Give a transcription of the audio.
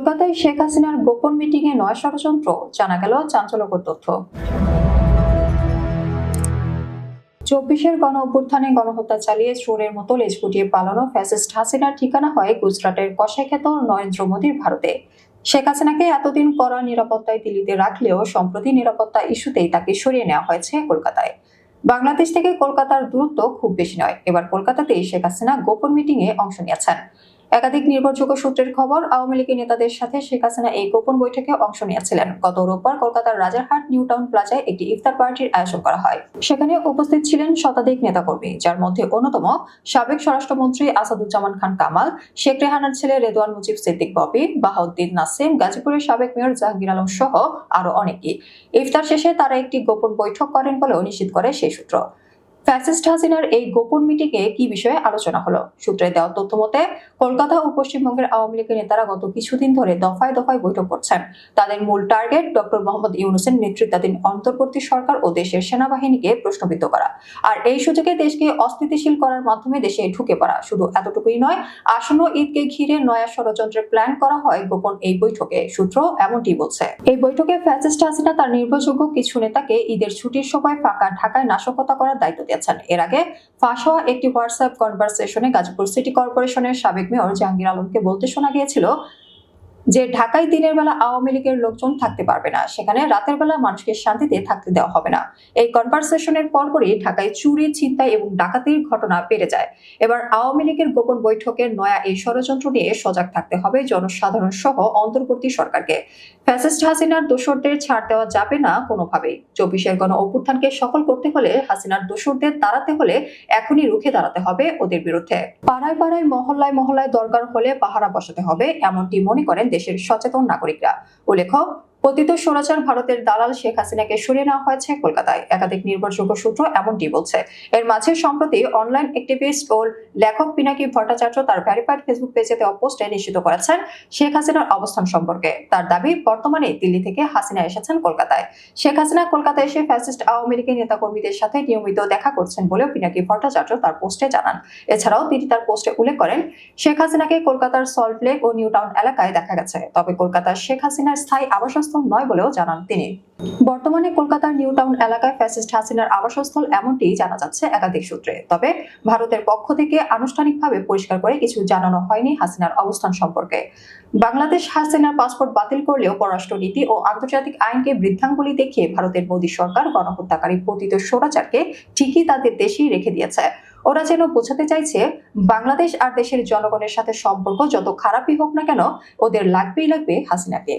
কলকাতায় শেখ হাসিনার গোপন মিটিংয়ে নয় ষড়যন্ত্র, জানা গেল চাঞ্চল্যকর তথ্য। চব্বিশের গণ অভ্যুত্থানে গণহত্যা চালিয়ে চোরের মতো লেজ গুটিয়ে পালানো ফ্যাসিস্ট হাসিনার ঠিকানা হয় গুজরাটের কষাইখ্যাত নরেন্দ্র মোদীর ভারতে। শেখ হাসিনাকে এতদিন কড়া নিরাপত্তায় দিল্লিতে রাখলেও সম্প্রতি নিরাপত্তা ইস্যুতেই তাকে সরিয়ে নেওয়া হয়েছে কলকাতায়। বাংলাদেশ থেকে কলকাতার দূরত্ব খুব বেশি নয়। এবার কলকাতাতেই শেখ হাসিনা গোপন মিটিংয়ে অংশ নিয়েছেন। একাধিক নির্ভরযোগ্য সূত্রের খবর আওয়ামী লীগের নেতাদের সাথে শেখ হাসিনা এই গোপন বৈঠকে অংশ নিয়েছিলেন। গত রোববার কলকাতার রাজারহাট নিউ টাউন প্লাজায় একটি ইফতার পার্টির আয়োজন করা হয়। সেখানে উপস্থিত ছিলেন শতাধিক নেতাকর্মী, যার মধ্যে অন্যতম সাবেক স্বরাষ্ট্রমন্ত্রী আসাদুজ্জামান খান কামাল, শেখ রেহানার ছেলে রেদওয়ান মুজিব সিদ্দিক ববি, বাহাউদ্দিন নাসিম, গাজীপুরের সাবেক মেয়র জাহাঙ্গীর আলম সহ আরও অনেকেই। ইফতার শেষে তারা একটি গোপন বৈঠক করেন বলেও নিশ্চিত করে সেই সূত্র। ফ্যাসিস্ট হাসিনার এই গোপন মিটিংয়ে কি বিষয়ে আলোচনা হলো? সূত্রে দেওয়া তথ্য মতে, কলকাতা ও পশ্চিমবঙ্গের আওয়ামী লীগের নেতারা গত কিছুদিন ধরে দফায় দফায় বৈঠক করছেন। তাদের মূল টার্গেট ডক্টর মোহাম্মদ ইউনুসের নেতৃত্বাধীন অন্তর্বর্তী সরকার ও দেশের সেনাবাহিনীকে প্রশ্নবিদ্ধ করা। আর এই সুযোগে দেশকে অস্থিতিশীল করার মাধ্যমে দেশে ঢুকে পড়া। শুধু এতটুকুই নয়, আসন্ন ঈদকে ঘিরে নয়া ষড়যন্ত্রের প্ল্যান করা হয় গোপন এই বৈঠকে। সূত্র এমনটি বলছে। এই বৈঠকে ফ্যাসিস্ট হাসিনা তার নির্ভরযোগ্য কিছু নেতাকে ঈদের ছুটির সময় ফাঁকা ঢাকায় নাশকতা করার দায়িত্ব দিয়েছেন। এর আগে ফাঁস হওয়া একটি হোয়াটসঅ্যাপ কনভারসেশনে গাজীপুর সিটি কর্পোরেশনের সাবেক মেয়র জাহাঙ্গীর আলমকে বলতে শোনা গিয়েছিল যে ঢাকায় দিনের বেলা আওয়ামী লীগের লোকজন থাকতে পারবে না, সেখানে রাতের বেলা মানুষকে শান্তিতে থাকতে দেওয়া হবে না। এই কনভারসেশনের পরপরই ঢাকায় চুরি, ছিনতাই এবং ডাকাতির ঘটনা বেড়ে যায়। এবার আওয়ামী লীগের গোপন বৈঠকের নয়া এই ষড়যন্ত্র নিয়ে সজাগ থাকতে হবে জনসাধারণ সহ অন্তর্বর্তী সরকারকে। ফ্যাসিস্ট হাসিনার দোসরদের ছাড় দেওয়া যাবে না কোনোভাবেই। চব্বিশের গণ অভ্যুত্থানকে সফল করতে হলে হাসিনার দোসরদের তাড়াতে হলে এখনই রুখে দাঁড়াতে হবে ওদের বিরুদ্ধে। পাড়ায় পাড়ায় মহল্লায় মহল্লায় দরকার হলে পাহারা বসাতে হবে, এমনটি মনে করেন দেশের সচেতন নাগরিকরা। উল্লেখ্য পতিত স্বৈরাচার ভারতের দালাল শেখ হাসিনাকে সরিয়ে নেওয়া হয়েছে কলকাতায়। একাধিক নির্ভরযোগ্য সূত্র এমনটি বলছে। এর মাঝে সম্প্রতি অনলাইন অ্যাক্টিভিস্ট ও লেখক পিনাকি ভট্টাচার্য তার ভ্যারিফাইড ফেসবুক পেজে দেওয়া পোস্টে নিশ্চিত করেছেন শেখ হাসিনার অবস্থান সম্পর্কে। তার দাবি, বর্তমানে দিল্লি থেকে হাসিনা এসেছেন কলকাতায়। শেখ হাসিনা কলকাতায় এসে ফ্যাসিস্ট আওয়ামী লীগের নেতাকর্মীদের সাথে নিয়মিত দেখা করছেন বলেও পিনাকি ভট্টাচার্য তার পোস্টে জানান। এছাড়াও তিনি তার পোস্টে উল্লেখ করেন, শেখ হাসিনাকে কলকাতার সল্ট লেক ও নিউ টাউন এলাকায় দেখা গেছে। তবে কলকাতার শেখ হাসিনার স্থায়ী আবাসস্থল নয় বলেও জানান তিনি। বর্তমানে কলকাতার নিউ টাউন এলাকায় ফ্যাসিস্ট হাসিনার আবাসস্থল এমনটি জানা যাচ্ছে একাধিক সূত্রে। তবে ভারতের পক্ষ থেকে আনুষ্ঠানিকভাবে পরিষ্কার করে কিছু জানানো হয়নি হাসিনার অবস্থান সম্পর্কে। বাংলাদেশ হাসিনার পাসপোর্ট বাতিল করলেও পররাষ্ট্রনীতি ও আন্তর্জাতিক আইনকে বৃদ্ধাঙ্গুলি দেখিয়ে ভারতের মোদী সরকার গণহত্যাকারী পতিত স্বরাচারকে ঠিকই তাদের দেশেই রেখে দিয়েছে। ওরা যেন বোঝাতে চাইছে, বাংলাদেশ আর দেশের জনগণের সাথে সম্পর্ক যত খারাপই হোক না কেন, ওদের লাগবেই লাগবে হাসিনাকে।